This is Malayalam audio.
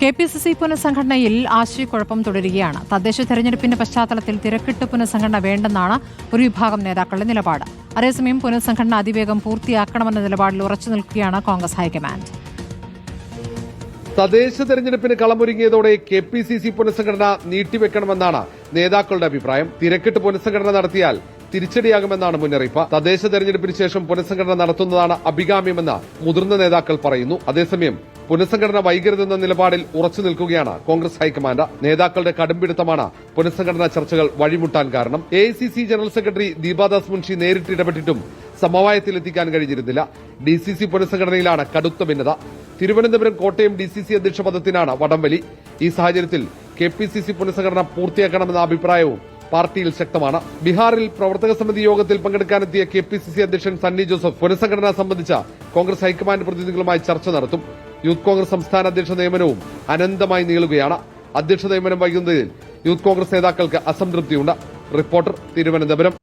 കെ പി സി സി പുനഃസംഘടനയിൽ ആശയക്കുഴപ്പം തുടരുകയാണ്. തദ്ദേശ തെരഞ്ഞെടുപ്പിന്റെ പശ്ചാത്തലത്തിൽ തിരക്കിട്ട് പുനഃസംഘടന വേണ്ടെന്നാണ് ഒരു വിഭാഗം നേതാക്കളുടെ നിലപാട്. അതേസമയം പുനഃസംഘടന അതിവേഗം പൂർത്തിയാക്കണമെന്ന നിലപാടിൽ ഉറച്ചു നിൽക്കുകയാണ് കോൺഗ്രസ് ഹൈക്കമാൻഡ്. തദ്ദേശ തെരഞ്ഞെടുപ്പിന് കളമൊരുങ്ങിയതോടെ കെ പി സി സി പുനഃസംഘടന നീട്ടിവെക്കണമെന്നാണ് നേതാക്കളുടെ അഭിപ്രായം. തിരക്കിട്ട് പുനഃസംഘടന നടത്തിയാൽ തിരിച്ചടിയാകുമെന്നാണ് മുന്നറിയിപ്പ്. തദ്ദേശ തെരഞ്ഞെടുപ്പിന് ശേഷം പുനഃസംഘടന നടത്തുന്നതാണ് അഭികാമ്യമെന്ന് മുതിർന്ന നേതാക്കൾ പറയുന്നു. അതേസമയം പുനഃസംഘടന വൈകരുതെന്ന നിലപാടിൽ ഉറച്ചു നിൽക്കുകയാണ് കോൺഗ്രസ് ഹൈക്കമാൻഡ്. നേതാക്കളുടെ കടുംപിടുത്തമാണ് പുനഃസംഘടനാ ചർച്ചകൾ വഴിമുട്ടാൻ കാരണം. A general secretary Deepa Das Munshi നേരിട്ട് ഇടപെട്ടിട്ടും സമവായത്തിലെത്തിക്കാൻ കഴിഞ്ഞിരുന്നില്ല. ഡി സി സി പുനഃസംഘടനയിലാണ് കടുത്ത ഭിന്നത. Thiruvananthapuram Kottayam D C C അധ്യക്ഷ പദത്തിനാണ് വടംവലി. ഈ സാഹചര്യത്തിൽ കെ പി സി സി പുനഃസംഘടന പൂർത്തിയാക്കണമെന്ന അഭിപ്രായവും പാർട്ടിയിൽ ശക്തമാണ്. ബീഹാറിൽ പ്രവർത്തക സമിതി യോഗത്തിൽ പങ്കെടുക്കാനെത്തിയ കെ പി സി സി അധ്യക്ഷൻ സണ്ണി ജോസഫ് പുനഃസംഘടന സംബന്ധിച്ച കോൺഗ്രസ് ഹൈക്കമാൻഡ് പ്രതിനിധികളുമായി ചർച്ച നടത്തും. യൂത്ത് കോൺഗ്രസ് സംസ്ഥാന അധ്യക്ഷ നിയമനവും അനന്തമായി നീളുകയാണ്. അധ്യക്ഷ നിയമനം വൈകുന്നതിൽ യൂത്ത് കോൺഗ്രസ് നേതാക്കൾക്ക് അസംതൃപ്തിയുണ്ട്. റിപ്പോർട്ടർ തിരുവനന്തപുരം.